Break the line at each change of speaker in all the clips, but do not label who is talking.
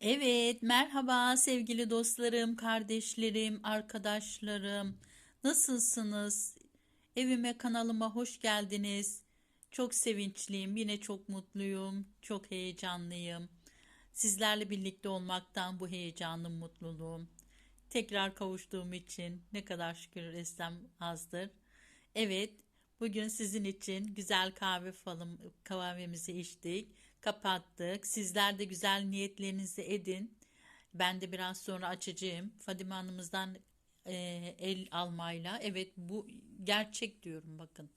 Evet, merhaba sevgili dostlarım, kardeşlerim, arkadaşlarım. Nasılsınız? Evime, kanalıma hoş geldiniz. Çok sevinçliyim, yine çok mutluyum, çok heyecanlıyım. Sizlerle birlikte olmaktan bu heyecanım, mutluluğum. Tekrar kavuştuğum için ne kadar şükür etsem azdır. Evet, bugün sizin için güzel kahve falım, kahvemizi içtik, kapattık. Sizler de güzel niyetlerinizi edin. Ben de biraz sonra açacağım. Fadime Hanım'ızdan e, el almayla. Evet bu gerçek diyorum bakın.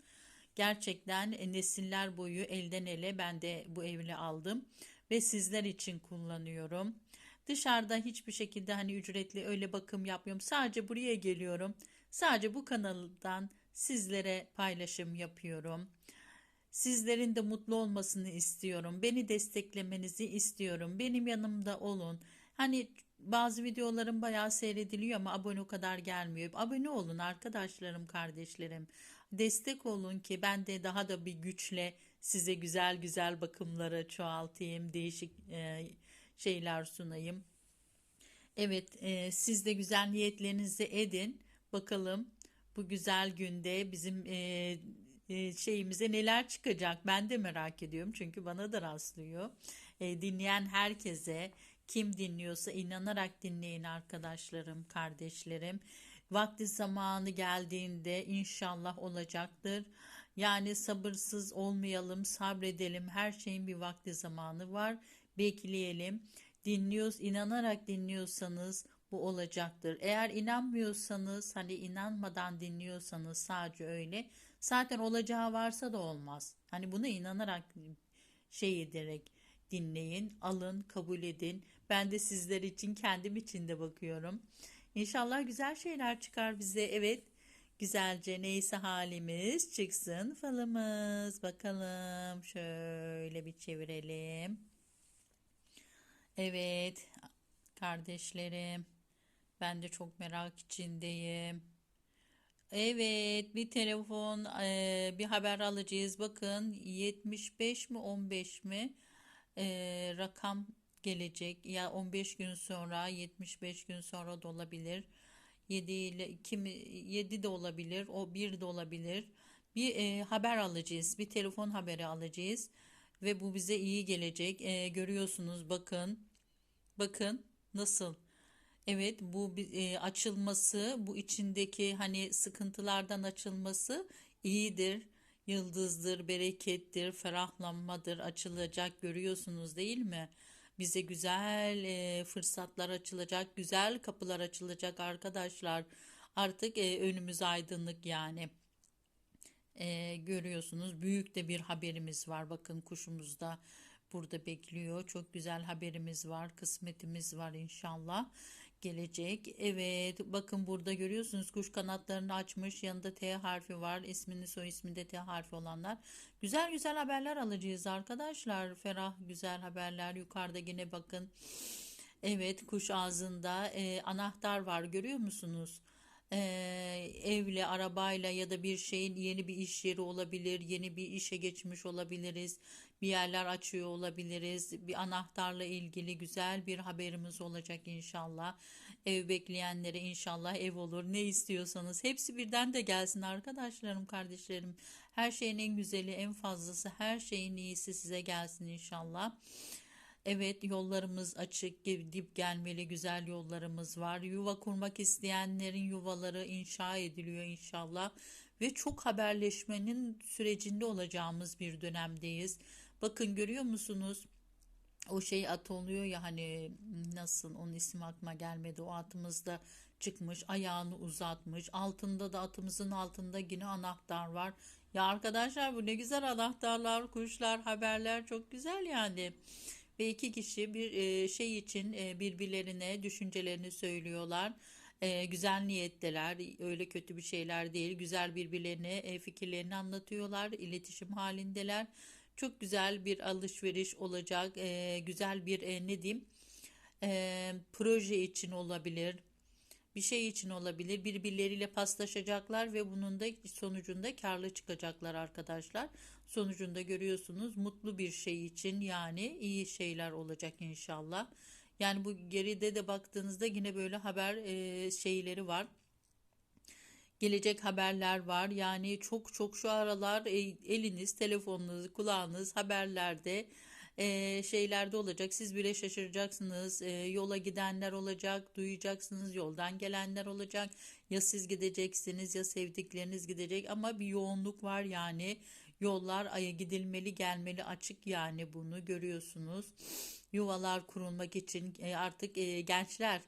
Gerçekten e, nesiller boyu elden ele ben de bu evli aldım ve sizler için kullanıyorum. Dışarıda hiçbir şekilde hani ücretli öyle bakım yapmıyorum. Sadece buraya geliyorum. Sadece bu kanaldan sizlere paylaşım yapıyorum. Sizlerin de mutlu olmasını istiyorum. Beni desteklemenizi istiyorum. Benim yanımda olun. Hani bazı videolarım bayağı seyrediliyor ama abone o kadar gelmiyor. Abone olun arkadaşlarım, kardeşlerim. Destek olun ki ben de daha da bir güçle size güzel güzel bakımları çoğaltayım, değişik e, şeyler sunayım. Evet, e, siz de güzel niyetlerinizi edin. Bakalım bu güzel günde bizim e, e, şeyimize neler çıkacak ben de merak ediyorum çünkü bana da rastlıyor. E, dinleyen herkese kim dinliyorsa inanarak dinleyin arkadaşlarım, kardeşlerim. Vakti zamanı geldiğinde inşallah olacaktır. Yani sabırsız olmayalım, sabredelim. Her şeyin bir vakti zamanı var. Bekleyelim. Dinliyoruz, inanarak dinliyorsanız bu olacaktır. Eğer inanmıyorsanız, hani inanmadan dinliyorsanız sadece öyle Zaten olacağı varsa da olmaz. Hani buna inanarak şey ederek dinleyin, alın, kabul edin. Ben de sizler için kendim için de bakıyorum. İnşallah güzel şeyler çıkar bize. Evet, güzelce neyse halimiz çıksın falımız. Bakalım şöyle bir çevirelim. Evet, kardeşlerim, ben de çok merak içindeyim. Evet, bir telefon, bir haber alacağız. Bakın 75 mi 15 mi rakam gelecek. Ya 15 gün sonra 75 gün sonra da olabilir. 7 ile kimi 7 de olabilir. O bir de olabilir. Bir haber alacağız. Bir telefon haberi alacağız ve bu bize iyi gelecek. Görüyorsunuz bakın. Bakın nasıl? Evet bu e, açılması bu içindeki hani sıkıntılardan açılması iyidir. Yıldızdır, berekettir, ferahlanmadır, açılacak görüyorsunuz değil mi? Bize güzel e, fırsatlar açılacak, güzel kapılar açılacak arkadaşlar. Artık e, önümüz aydınlık yani. E, görüyorsunuz büyük de bir haberimiz var. Bakın kuşumuz da burada bekliyor. Çok güzel haberimiz var, kısmetimiz var inşallah gelecek. Evet bakın burada görüyorsunuz kuş kanatlarını açmış yanında T harfi var ismini soy isminde T harfi olanlar. Güzel güzel haberler alacağız arkadaşlar. Ferah güzel haberler yukarıda yine bakın. Evet kuş ağzında e, anahtar var görüyor musunuz? Ee, evle, arabayla ya da bir şeyin yeni bir iş yeri olabilir, yeni bir işe geçmiş olabiliriz, bir yerler açıyor olabiliriz, bir anahtarla ilgili güzel bir haberimiz olacak inşallah. Ev bekleyenlere inşallah ev olur, ne istiyorsanız hepsi birden de gelsin arkadaşlarım, kardeşlerim. Her şeyin en güzeli, en fazlası, her şeyin iyisi size gelsin inşallah. Evet yollarımız açık, gidip gelmeli güzel yollarımız var. Yuva kurmak isteyenlerin yuvaları inşa ediliyor inşallah. Ve çok haberleşmenin sürecinde olacağımız bir dönemdeyiz. Bakın görüyor musunuz? O şey at oluyor ya hani nasıl onun ismi aklıma gelmedi. O atımızda çıkmış, ayağını uzatmış. Altında da atımızın altında yine anahtar var. Ya arkadaşlar bu ne güzel anahtarlar, kuşlar, haberler çok güzel yani ve iki kişi bir e, şey için e, birbirlerine düşüncelerini söylüyorlar. E, güzel niyetteler, öyle kötü bir şeyler değil. Güzel birbirlerine fikirlerini anlatıyorlar, iletişim halindeler. Çok güzel bir alışveriş olacak, e, güzel bir e, ne diyeyim, e, proje için olabilir bir şey için olabilir. Birbirleriyle paslaşacaklar ve bunun da sonucunda karlı çıkacaklar arkadaşlar. Sonucunda görüyorsunuz mutlu bir şey için yani iyi şeyler olacak inşallah. Yani bu geride de baktığınızda yine böyle haber e, şeyleri var. Gelecek haberler var. Yani çok çok şu aralar e, eliniz, telefonunuz, kulağınız haberlerde e, şeylerde olacak. Siz bile şaşıracaksınız. E, yola gidenler olacak, duyacaksınız. Yoldan gelenler olacak. Ya siz gideceksiniz ya sevdikleriniz gidecek ama bir yoğunluk var yani. Yollar aya gidilmeli, gelmeli açık yani bunu görüyorsunuz. Yuvalar kurulmak için artık gençler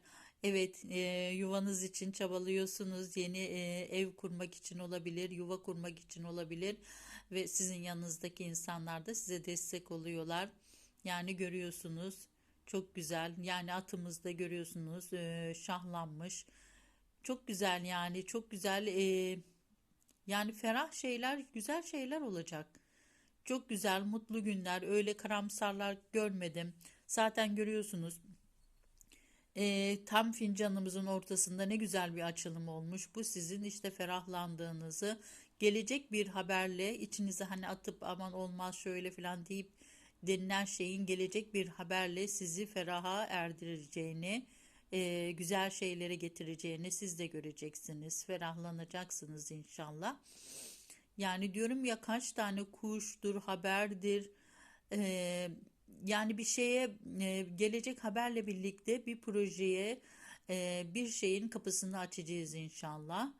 Evet, e, yuvanız için çabalıyorsunuz. Yeni e, ev kurmak için olabilir, yuva kurmak için olabilir ve sizin yanınızdaki insanlar da size destek oluyorlar. Yani görüyorsunuz, çok güzel. Yani atımızda görüyorsunuz, e, şahlanmış. Çok güzel yani, çok güzel. e, yani ferah şeyler, güzel şeyler olacak. Çok güzel, mutlu günler. Öyle karamsarlar görmedim. Zaten görüyorsunuz. Ee, tam fincanımızın ortasında ne güzel bir açılım olmuş. Bu sizin işte ferahlandığınızı, gelecek bir haberle içinize hani atıp aman olmaz şöyle falan deyip denilen şeyin gelecek bir haberle sizi feraha erdireceğini, e, güzel şeylere getireceğini siz de göreceksiniz. Ferahlanacaksınız inşallah. Yani diyorum ya kaç tane kuştur, haberdir, e, yani bir şeye e, gelecek haberle birlikte bir projeye e, bir şeyin kapısını açacağız inşallah.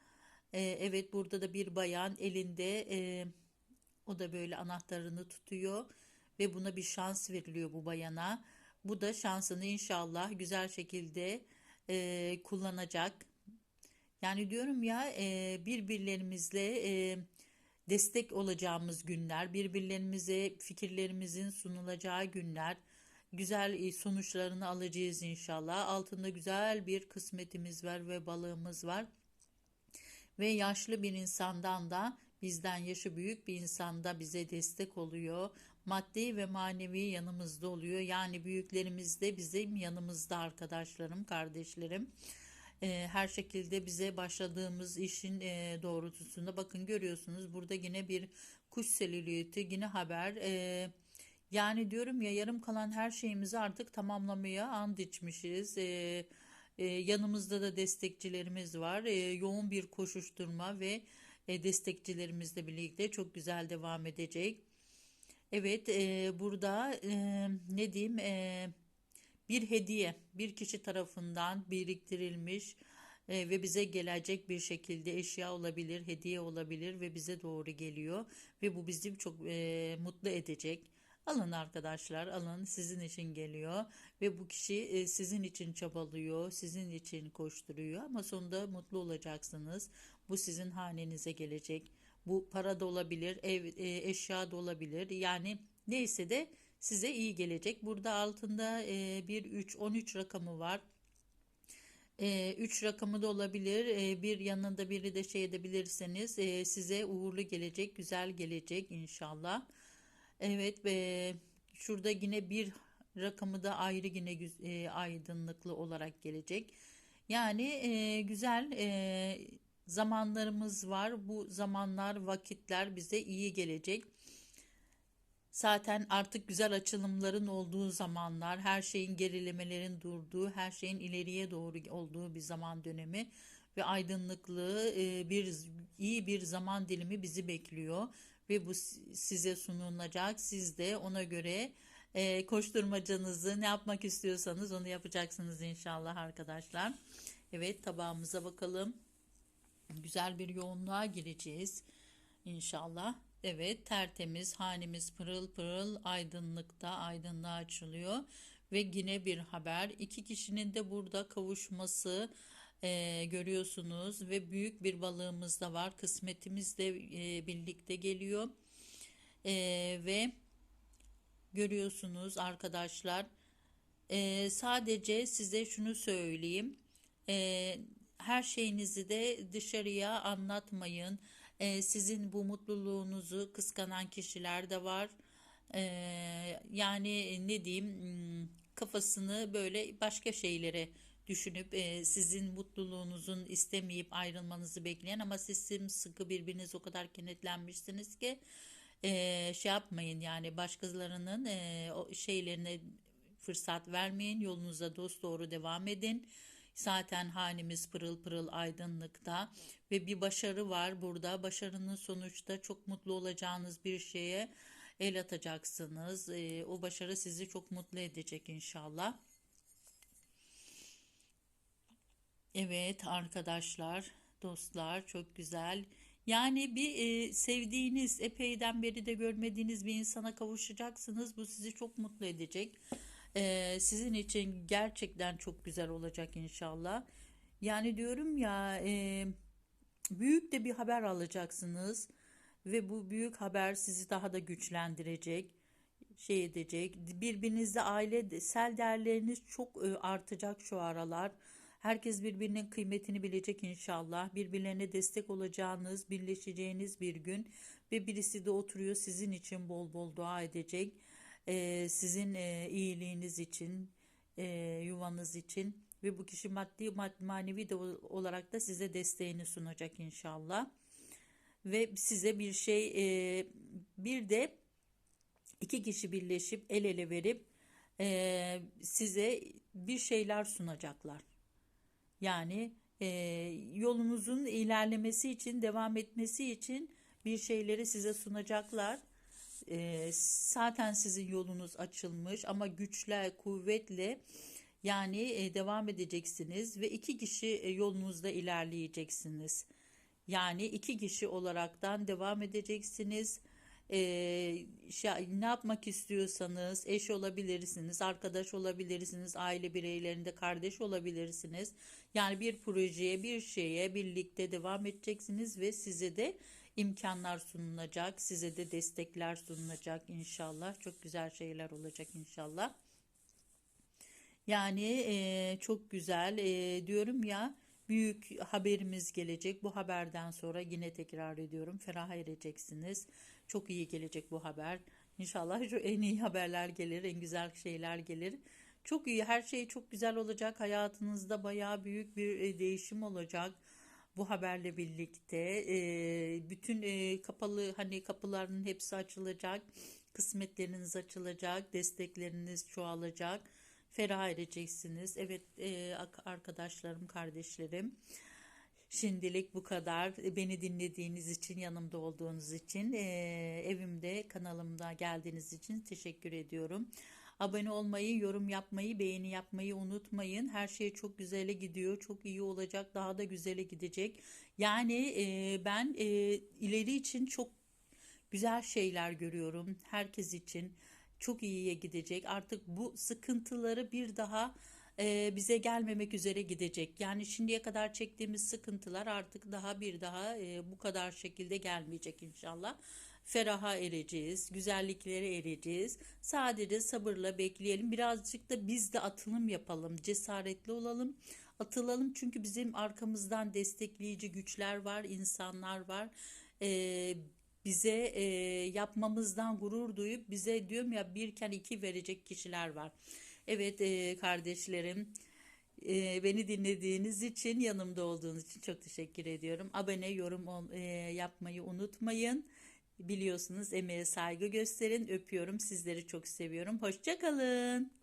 E, evet burada da bir bayan elinde o da böyle anahtarını tutuyor ve buna bir şans veriliyor bu bayana. Bu da şansını inşallah güzel şekilde kullanacak. Yani diyorum ya e, birbirlerimizle destek olacağımız günler, birbirlerimize fikirlerimizin sunulacağı günler, güzel e, sonuçlarını alacağız inşallah. Altında güzel bir kısmetimiz var ve balığımız var. Ve yaşlı bir insandan da bizden yaşı büyük bir insan da bize destek oluyor. Maddi ve manevi yanımızda oluyor. Yani büyüklerimiz de bizim yanımızda arkadaşlarım, kardeşlerim e, her şekilde bize başladığımız işin e, doğrultusunda bakın görüyorsunuz burada yine bir kuş selüliti yine haber. E, yani diyorum ya yarım kalan her şeyimizi artık tamamlamaya and içmişiz. E, e, yanımızda da destekçilerimiz var. E, yoğun bir koşuşturma ve e, destekçilerimizle birlikte çok güzel devam edecek. Evet e, burada e, ne diyeyim e, bir hediye bir kişi tarafından biriktirilmiş e, ve bize gelecek bir şekilde eşya olabilir, hediye olabilir ve bize doğru geliyor ve bu bizi çok e, mutlu edecek. Alın arkadaşlar, alın sizin için geliyor ve bu kişi e, sizin için çabalıyor, sizin için koşturuyor ama sonunda mutlu olacaksınız. Bu sizin hanenize gelecek. Bu para da olabilir, ev e, eşya da olabilir. Yani neyse de size iyi gelecek. Burada altında e, bir 3 13 rakamı var. E, 3 rakamı da olabilir. E, bir yanında biri de şey edebilirseniz e, size uğurlu gelecek, güzel gelecek inşallah. Evet ve şurada yine bir rakamı da ayrı yine e, aydınlıklı olarak gelecek. Yani e, güzel e, zamanlarımız var. Bu zamanlar, vakitler bize iyi gelecek. Zaten artık güzel açılımların olduğu zamanlar, her şeyin gerilemelerin durduğu, her şeyin ileriye doğru olduğu bir zaman dönemi ve aydınlıklığı e, bir iyi bir zaman dilimi bizi bekliyor ve bu size sunulacak. Siz de ona göre e, koşturmacanızı ne yapmak istiyorsanız onu yapacaksınız inşallah arkadaşlar. Evet tabağımıza bakalım. Güzel bir yoğunluğa gireceğiz inşallah. Evet tertemiz hanemiz pırıl pırıl aydınlıkta aydınlığa açılıyor. Ve yine bir haber iki kişinin de burada kavuşması e, görüyorsunuz. Ve büyük bir balığımız da var kısmetimiz de e, birlikte geliyor. E, ve görüyorsunuz arkadaşlar e, sadece size şunu söyleyeyim. E, her şeyinizi de dışarıya anlatmayın e, sizin bu mutluluğunuzu kıskanan kişiler de var. E, yani ne diyeyim hmm, kafasını böyle başka şeylere düşünüp e, sizin mutluluğunuzun istemeyip ayrılmanızı bekleyen ama siz sıkı birbiriniz o kadar kenetlenmişsiniz ki e, şey yapmayın yani başkalarının e, o şeylerine fırsat vermeyin. Yolunuza dosdoğru devam edin. Zaten hanemiz pırıl pırıl aydınlıkta ve bir başarı var burada. Başarının sonuçta çok mutlu olacağınız bir şeye el atacaksınız. Ee, o başarı sizi çok mutlu edecek inşallah. Evet arkadaşlar, dostlar çok güzel. Yani bir e, sevdiğiniz, epeyden beri de görmediğiniz bir insana kavuşacaksınız. Bu sizi çok mutlu edecek. Ee, sizin için gerçekten çok güzel olacak inşallah. Yani diyorum ya, e, büyük de bir haber alacaksınız ve bu büyük haber sizi daha da güçlendirecek, şey edecek. Birbirinizde ailesel değerleriniz çok artacak şu aralar. Herkes birbirinin kıymetini bilecek inşallah. Birbirlerine destek olacağınız, birleşeceğiniz bir gün ve birisi de oturuyor sizin için bol bol dua edecek. E, sizin e, iyiliğiniz için, e, yuvanız için ve bu kişi maddi, manevi de olarak da size desteğini sunacak inşallah ve size bir şey e, bir de iki kişi birleşip el ele verip e, size bir şeyler sunacaklar. Yani e, yolunuzun ilerlemesi için, devam etmesi için bir şeyleri size sunacaklar. E, zaten sizin yolunuz açılmış ama güçle, kuvvetle yani e, devam edeceksiniz ve iki kişi e, yolunuzda ilerleyeceksiniz. Yani iki kişi olaraktan devam edeceksiniz. Ee, şey, ne yapmak istiyorsanız eş olabilirsiniz, arkadaş olabilirsiniz, aile bireylerinde kardeş olabilirsiniz. Yani bir projeye, bir şeye birlikte devam edeceksiniz ve size de imkanlar sunulacak, size de destekler sunulacak inşallah. Çok güzel şeyler olacak inşallah. Yani e, çok güzel e, diyorum ya büyük haberimiz gelecek. Bu haberden sonra yine tekrar ediyorum ferah ereceksiniz. Çok iyi gelecek bu haber. İnşallah şu en iyi haberler gelir, en güzel şeyler gelir. Çok iyi, her şey çok güzel olacak. Hayatınızda bayağı büyük bir e, değişim olacak. Bu haberle birlikte e, bütün e, kapalı hani kapıların hepsi açılacak. Kısmetleriniz açılacak, destekleriniz çoğalacak ferah edeceksiniz. Evet e, arkadaşlarım, kardeşlerim. Şimdilik bu kadar. Beni dinlediğiniz için, yanımda olduğunuz için, e, evimde, kanalımda geldiğiniz için teşekkür ediyorum. Abone olmayı, yorum yapmayı, beğeni yapmayı unutmayın. Her şey çok güzele gidiyor. Çok iyi olacak. Daha da güzele gidecek. Yani e, ben e, ileri için çok güzel şeyler görüyorum. Herkes için çok iyiye gidecek. Artık bu sıkıntıları bir daha e, bize gelmemek üzere gidecek. Yani şimdiye kadar çektiğimiz sıkıntılar artık daha bir daha e, bu kadar şekilde gelmeyecek inşallah. Feraha ereceğiz, güzelliklere ereceğiz. Sadece sabırla bekleyelim. Birazcık da biz de atılım yapalım, cesaretli olalım. Atılalım çünkü bizim arkamızdan destekleyici güçler var, insanlar var. Ee, bize e, yapmamızdan gurur duyup bize diyorum ya birken iki verecek kişiler var. Evet e, kardeşlerim e, beni dinlediğiniz için yanımda olduğunuz için çok teşekkür ediyorum. Abone yorum e, yapmayı unutmayın. Biliyorsunuz emeğe saygı gösterin. Öpüyorum sizleri çok seviyorum. Hoşçakalın.